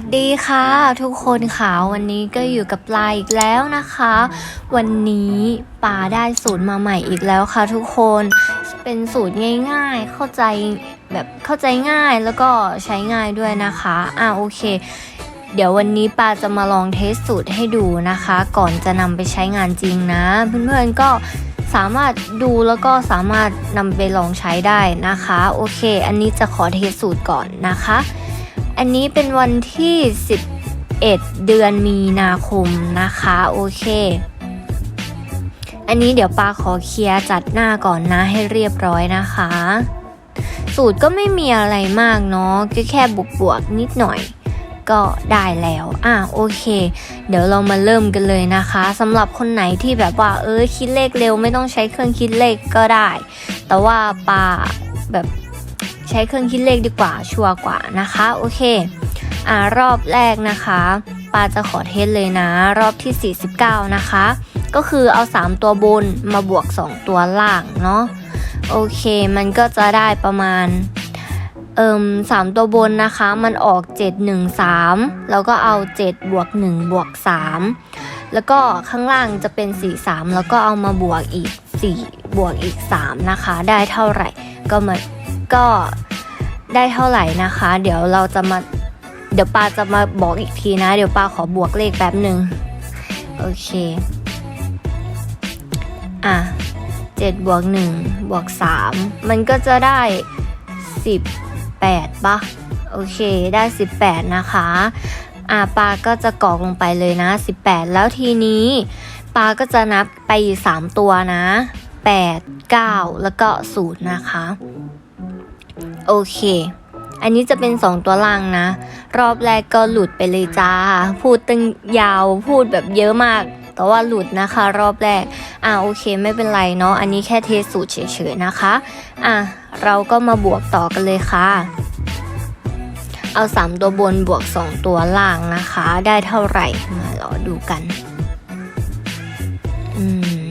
สดีค่ะ ทุกคนค่ะวันนี้ก็อยู่กับปลาอีกแล้วนะคะ วันนี้ปลาได้สูตรมาใหม่อีกแล้วค่ะ ทุกคนเป็นสูตรง่าย ๆ เข้าใจแบบเข้าใจง่ายแล้วก็ใช้ง่ายด้วยนะคะอ่าโอเค เดี๋ยววันนี้ปาจะมาลองเทสสูตรให้ดูนะคะ ก่อนจะนำไปใช้งานจริงนะ เพื่อนๆก็สามารถดูแล้วก็สามารถนำไปลองใช้ได้นะคะ โอเค อันนี้จะขอเทสสูตรก่อนนะคะ อันนี้เป็นวันที่ 11 เดือนมีนาคมนะคะ โอเค อันนี้เดี๋ยวปาขอเคลียร์จัดหน้าก่อนนะให้เรียบร้อยนะคะ สูตรก็ไม่มีอะไรมากเนาะก็แค่บวกๆนิดหน่อยก็ได้แล้ว อะโอเค เดี๋ยวเรามาเริ่มกันเลยนะคะสำหรับคนไหนที่แบบว่า เออคิดเลขเร็วไม่ต้องใช้เครื่องคิดเลขก็ได้ แต่ว่าปาแบบ ใช้เครื่องคิดเลขดีกว่าชัวร์กว่านะคะ โอเคอ่ารอบแรกนะคะปาจะขอเทสเลยนะ รอบที่ 49 นะคะ ก็คือเอา 3 ตัวบนมาบวก 2 ตัวล่างเนาะโอเคมันก็จะได้ประมาณเอิมสามตัวบนนะคะมันออก 7 1 3 แล้วก็เอา 7 บวก 1 บวก 3 แล้วก็ข้างล่างจะเป็น 4 3 แล้วก็เอามาบวกอีก 4 บวกอีก 3 นะคะ ได้เท่าไหร่ก็มา ก็ได้เท่าไหร่นะคะ เดี๋ยวเราจะมาเดี๋ยวปาจะมาบอกอีกทีนะ เดี๋ยวปาขอบวกเลขแป๊บหนึ่งโอเค อะ7บวก1บวก3มันก็จะได้18ปะโอเคได้18นะคะอะปาก็จะกรอกลงไปเลยนะ 18 แล้วทีนี้ ปาก็จะนับไป 3 ตัวนะ 8 9 แล้วก็0นะคะ โอเค อันนี้จะเป็น 2 ตัวล่างนะ รอบแรกก็หลุดไปเลยจ้า พูดตั้งยาวพูดแบบเยอะมาก แต่ว่าหลุดนะคะ รอบแรก อ่าโอเคไม่เป็นไรเนาะ อันนี้แค่เทสสูตรเฉยๆนะคะ อะเราก็มาบวกต่อกันเลยค่ะ เอา 3 ตัวบนบวก 2 ตัวล่างนะคะ ได้เท่าไหร่ มารอดูกัน อืม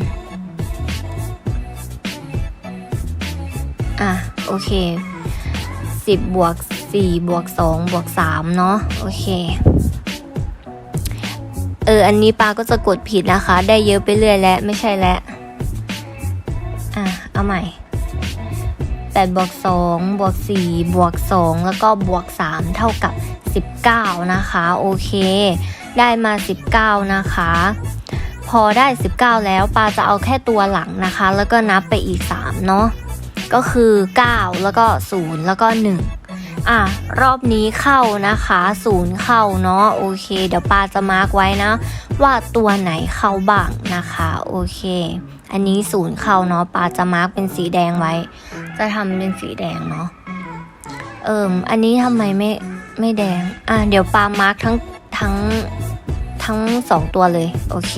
อะโอเค 10 บวก 4 บวก 2 บวก 3 เนาะโอเค เออ อันนี้ปาก็จะกดผิดนะคะ ได้เยอะไปเรื่อยแล้ว ไม่ใช่แล้ว อะ เอาใหม่ 8 บวก 2 บวก 4 บวก 2 แล้วก็บวก 3 เท่ากับ 19 นะคะ โอเค ได้มา 19 นะคะพอได้ 19 แล้วปาจะเอาแค่ตัวหลังนะคะ แล้วก็นับไปอีก 3 เนาะ ก็คือ 9 แล้วก็ 0 แล้วก็ 1 อะ รอบนี้เข้านะคะ 0 เข้าเนาะโอเค เดี๋ยวปาจะมาร์กไว้นะ ว่าตัวไหนเข้าบ้างนะคะโอเค อันนี้ 0 เข้าเนาะปาจะมาร์กเป็นสีแดงไว้ จะทำเป็นสีแดงเนาะเอิมอันนี้ทำไมไม่ไม่แดง อะ เดี๋ยวปามาร์กทั้งทั้งทั้งสองตัวเลย โอเค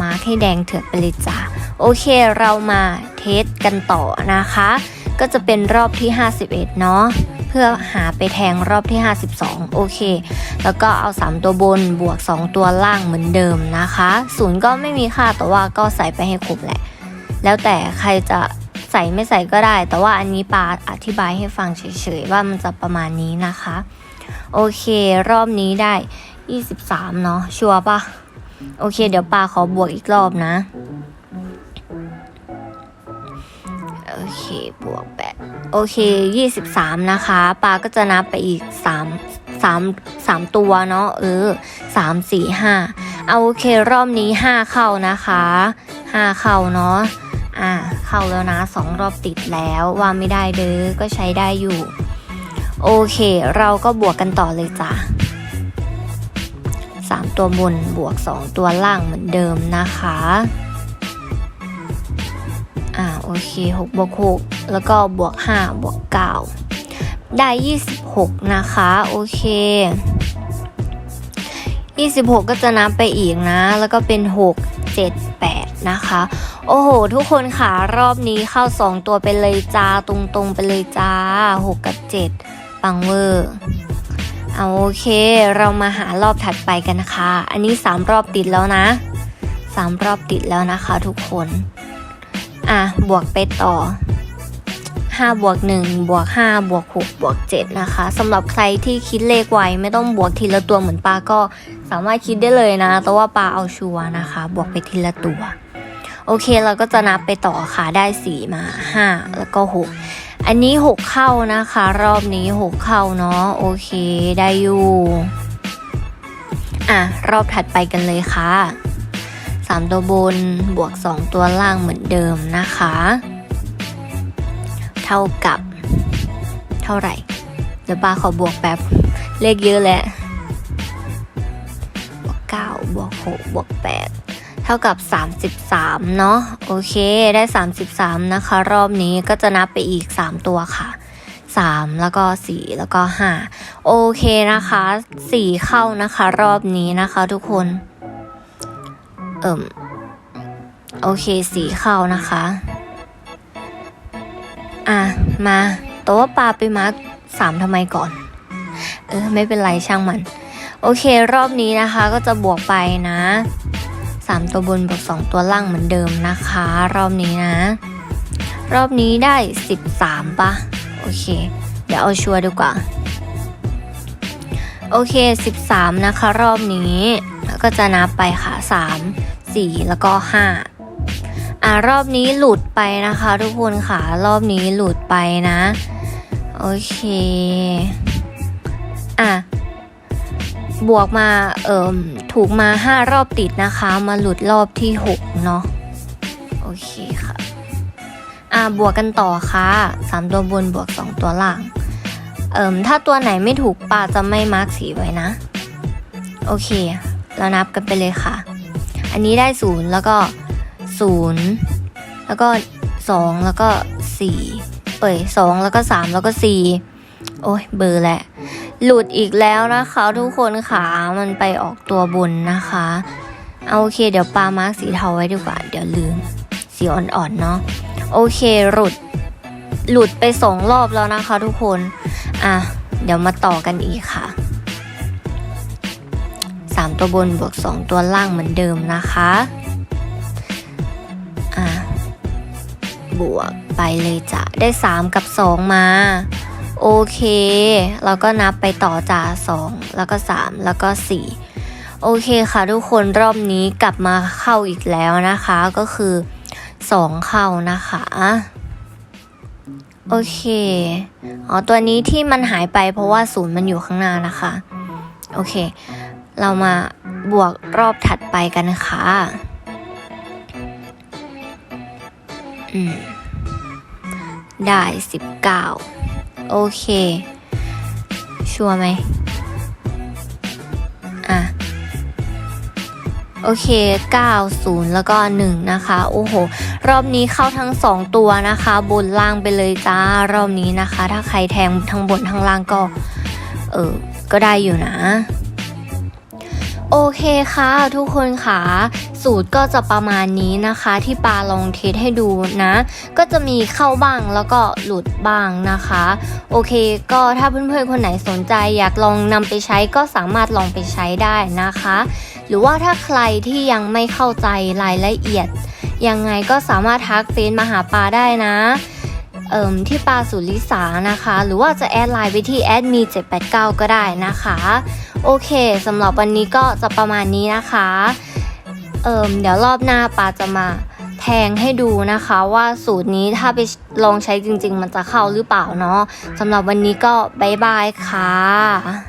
มาร์กให้แดงเถือกไปเลยจ้าโอเค เรามาเทสกันต่อนะคะ ก็จะเป็นรอบที่ 51 เนาะเพื่อหาไปแทงรอบที่ 52 โอเค แล้วก็เอา 3 ตัวบนบวก 2 ตัวล่างเหมือนเดิมนะคะศูนย์ก็ไม่มีค่าแต่ว่าก็ใส่ไปให้ครบแหละ แล้วแต่ใครจะใส่ไม่ใส่ก็ได้ แต่ว่าอันนี้ปาอธิบายให้ฟังเฉยๆ ว่ามันจะประมาณนี้นะคะ โอเค รอบนี้ได้ 23 เนาะชัวร์ปะโอเค เดี๋ยวปาขอบวกอีกรอบนะ บวกแปดโอเค23นะคะปาก็จะนับไปอีก3 3 3ตัวเนาะเออ3 4 5เอาโอเครอบนี้5เข้านะคะ5เข้าเนาะอ่าเข้าแล้วนะ2รอบติดแล้วว่าไม่ได้เด้อก็ใช้ได้อยู่ โอเค เราก็บวกกันต่อเลยจ้ะ3ตัวบนบวก2ตัวล่างเหมือนเดิมนะคะ อ่าโอเค6บวก6แล้วก็บวก5บวก9ได้ 26 นะคะ โอเค 26 ก็จะนับไปอีกนะ แล้วก็เป็น 6 7 8 นะคะ โอ้โห ทุกคนค่ะ รอบนี้เข้า 2 ตัวไปเลยจ้า ตรงๆ ไปเลยจ้า 6 กับ 7 ปังเวอร์เอาโอเค เรามาหารอบถัดไปกันนะคะ อันนี้ 3 รอบติดแล้วนะ 3 รอบติดแล้วนะคะทุกคน อะบวกไปต่อ5บวก1บวก5บวก6บวก7นะคะสำหรับใครที่คิดเลขไวไม่ต้องบวกทีละตัวเหมือนปาก็สามารถคิดได้เลยนะ แต่ว่าปาเอาชัวร์นะคะ บวกไปทีละตัว โอเคเราก็จะนับไปต่อค่ะได้ 4 มา 5 แล้วก็ 6 อันนี้ 6 เข้านะคะ รอบนี้ 6 เข้าเนาะโอเคได้อยู่ อะ รอบถัดไปกันเลยค่ะ 3 ตัวบนบวก 2 ตัวล่างเหมือนเดิมนะคะ เท่ากับเท่าไหร่ เดี๋ยวปาขอบวกแป๊บ เลขเยอะแหละบวก9บวก6บวก8เท่ากับ 33 เนาะโอเคได้ 33 นะคะ รอบนี้ก็จะนับไปอีก 3 ตัวค่ะ3 แล้วก็ 4 แล้วก็ 5 โอเคนะคะ 4 เข้านะคะ รอบนี้นะคะทุกคน เอิ่ม โอเค4เข้านะคะ อะ มาแต่ว่าปลาไปมาร์กสามทำไมก่อน เออ ไม่เป็นไรช่างมัน โอเครอบนี้นะคะก็จะบวกไปนะสามตัวบนบวกสองตัวล่างเหมือนเดิมนะคะ รอบนี้นะ รอบนี้ได้สิบสามปะโอเค เดี๋ยวเอาชัวร์ดีกว่า โอเค13นะคะ รอบนี้ แล้วก็จะนับไปค่ะ3 4แล้วก็5อ่ารอบนี้หลุดไปนะคะ ทุกคนค่ะ รอบนี้หลุดไปนะ โอเค อะ บวกมา เอ่มถูกมา5รอบติดนะคะ มาหลุดรอบที่6เนาะ โอเคค่ะ อะ บวกกันต่อค่ะ3ตัวบนบวก2ตัวล่าง เอ่มถ้าตัวไหนไม่ถูกปาจะไม่มาร์กสีไว้นะ โอเค เรานับกันไปเลยค่ะ อันนี้ได้0แล้วก็0แล้วก็2แล้วก็4เอ้ย2แล้วก็3แล้วก็4โอ้ยเบอร์แหละ หลุดอีกแล้วนะคะทุกคนค่ะมันไปออกตัวบนนะคะเอาโอเค เดี๋ยวปามาร์กสีเทาไว้ดีกว่า เดี๋ยวลืม สีอ่อนๆเนาะโอเคหลุด หลุดไปสองรอบแล้วนะคะทุกคน อะ เดี๋ยวมาต่อกันอีกค่ะ 3 ตัวบนบวก 2 ตัวล่างเหมือนเดิมนะคะอะบวกไปเลยจ้ะ ได้ 3 กับ 2 มา โอเค เราก็นับไปต่อจาก2แล้วก็ 3 แล้วก็ 4 โอเคค่ะทุกคนรอบนี้กลับมาเข้าอีกแล้วนะคะก็คือ 2 เข้านะคะโอเค อ๋อ ตัวนี้ที่มันหายไปเพราะว่าศูนย์มันอยู่ข้างหน้านะคะ โอเค เรามาบวกรอบถัดไปกันค่ะอืมได้สิบเก้าโอเค ชัวร์ไหมอะ โอเค 90 แล้วก็ 1 นะคะ โอ้โห รอบนี้เข้าทั้ง 2 ตัวนะคะ บนล่างไปเลยจ้ารอบนี้นะคะ ถ้าใครแทงทั้งบนทั้งล่างก็ เออ ก็ได้อยู่นะ โอเคค่ะทุกคนค่ะสูตรก็จะประมาณนี้นะคะ ที่ปาลองเทสให้ดูนะ ก็จะมีเข้าบ้างแล้วก็หลุดบ้างนะคะ โอเค ก็ถ้าเพื่อนๆคนไหนสนใจอยากลองนำไปใช้ก็สามารถลองไปใช้ได้นะคะ หรือว่าถ้าใครที่ยังไม่เข้าใจรายละเอียด ยังไงก็สามารถทักเฟซมาหาปาได้นะ เอ่มที่ปาสุลิสานะคะ หรือว่าจะแอดไลน์ไปที่แอดมี789 ก็ได้นะคะ โอเคสำหรับวันนี้ก็จะประมาณนี้นะคะเอ่มเดี๋ยวรอบหน้าปาจะมาแทงให้ดูนะคะว่าสูตรนี้ถ้าไปลองใช้จริง ๆ มันจะเข้าหรือเปล่าเนาะสำหรับวันนี้ก็บายบายค่ะ